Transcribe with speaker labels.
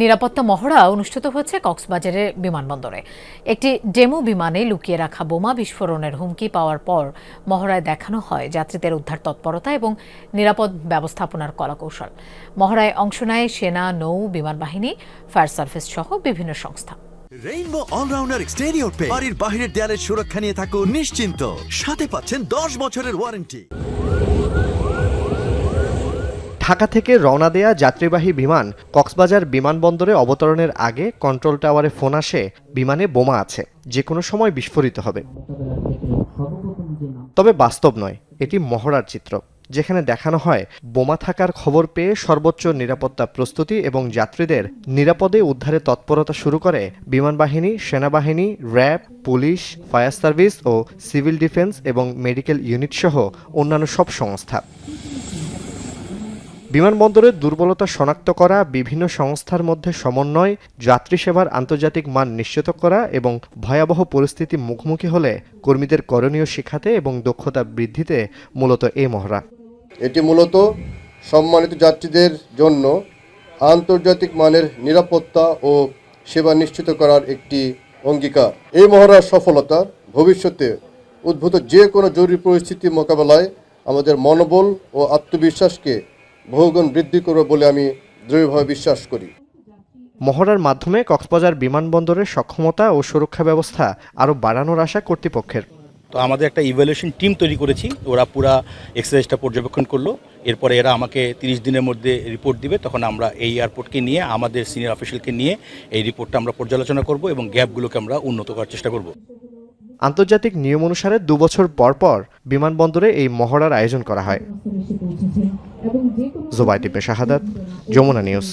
Speaker 1: নিরাপত্তা মহড়া অনুষ্ঠিত হয়েছে কক্সবাজারের বিমানবন্দরে। একটি ডেমো বিমানে লুকিয়ে রাখা বোমা বিস্ফোরণের হুমকি পাওয়ার পর মহড়ায় দেখানো হয় যাত্রীদের উদ্ধার তৎপরতা এবং নিরাপদ ব্যবস্থাপনার কলাকৌশল। মহড়ায় অংশ নেয় সেনা, নৌ বিমান বাহিনী ফায়ার সার্ভিস সহ বিভিন্ন সংস্থা।
Speaker 2: রেইনবো অলরাউন্ডার এক্সটেরিয়র পে বাড়ির বাহিরের দেয়ালের সুরক্ষা নিয়ে থাকুন নিশ্চিন্ত। সাথে পাচ্ছেন দশ বছরের ওয়ারেন্টি
Speaker 3: ঢাকা থেকে রওনা দেয়া যাত্রীবাহী বিমান কক্সবাজার বিমানবন্দরে অবতরণের আগে কন্ট্রোল টাওয়ারে ফোন আসে, বিমানে বোমা আছে। যে কোনো সময় বিস্ফোরিত হবে। তবে বাস্তব নয়, এটি মহড়ার চিত্র, যেখানে দেখানো হয়, বোমা থাকার খবর পেয়ে সর্বোচ্চ নিরাপত্তা প্রস্তুতি এবং যাত্রীদের নিরাপদে উদ্ধারে তৎপরতা শুরু করে বিমান বাহিনী সেনাবাহিনী, র্যাব, পুলিশ, ফায়ার সার্ভিস ও সিভিল ডিফেন্স এবং মেডিকেল ইউনিট সহ অন্যান্য সব সংস্থা। বিমানবন্দরের দুর্বলতা শনাক্ত করা, বিভিন্ন সংস্থার মধ্যে সমন্বয়, যাত্রী সেবার আন্তর্জাতিক মান নিশ্চিত করা এবং ভয়াবহ পরিস্থিতি মুখোমুখি হলে কর্মীদের করণীয় শিখাতে এবং দক্ষতা বৃদ্ধিতে মূলত এই মহড়া।
Speaker 4: এটি মূলত সম্মানিত যাত্রীদের জন্য আন্তর্জাতিক মানের নিরাপত্তা ও সেবা নিশ্চিত করার একটি অঙ্গীকার। এই মহড়ার সফলতা ভবিষ্যতে উদ্ভূত যে কোনো জরুরি পরিস্থিতি মোকাবেলায় আমাদের মনোবল ও আত্মবিশ্বাসকে বহুগুণ বৃদ্ধি করবে বলে আমি দৃঢ়ভাবে বিশ্বাস করি।
Speaker 3: মহড়ার মাধ্যমে কক্সবাজার বিমানবন্দরের সক্ষমতা ও সুরক্ষা ব্যবস্থা আরও বাড়ানোর আশা কর্তৃপক্ষের।
Speaker 5: তো আমাদের একটা ইভ্যালুয়েশন টিম তৈরি করেছি ওরা পুরা এক্সারসাইজটা পর্যবেক্ষণ করল এরপরে এরা আমাকে তিরিশ দিনের মধ্যে রিপোর্ট দিবে তখন আমরা এই এয়ারপোর্টকে নিয়ে আমাদের সিনিয়র অফিসিয়ালকে নিয়ে এই রিপোর্টটা আমরা পর্যালোচনা করব এবং গ্যাপগুলোকে আমরা উন্নত করার চেষ্টা করব।
Speaker 3: আন্তর্জাতিক নিয়ম অনুসারে দুবছর পর পর বিমানবন্দরে এই মহড়ার আয়োজন করা হয়। জোবাইটিপে শাহাদাত যমুনা নিউজ।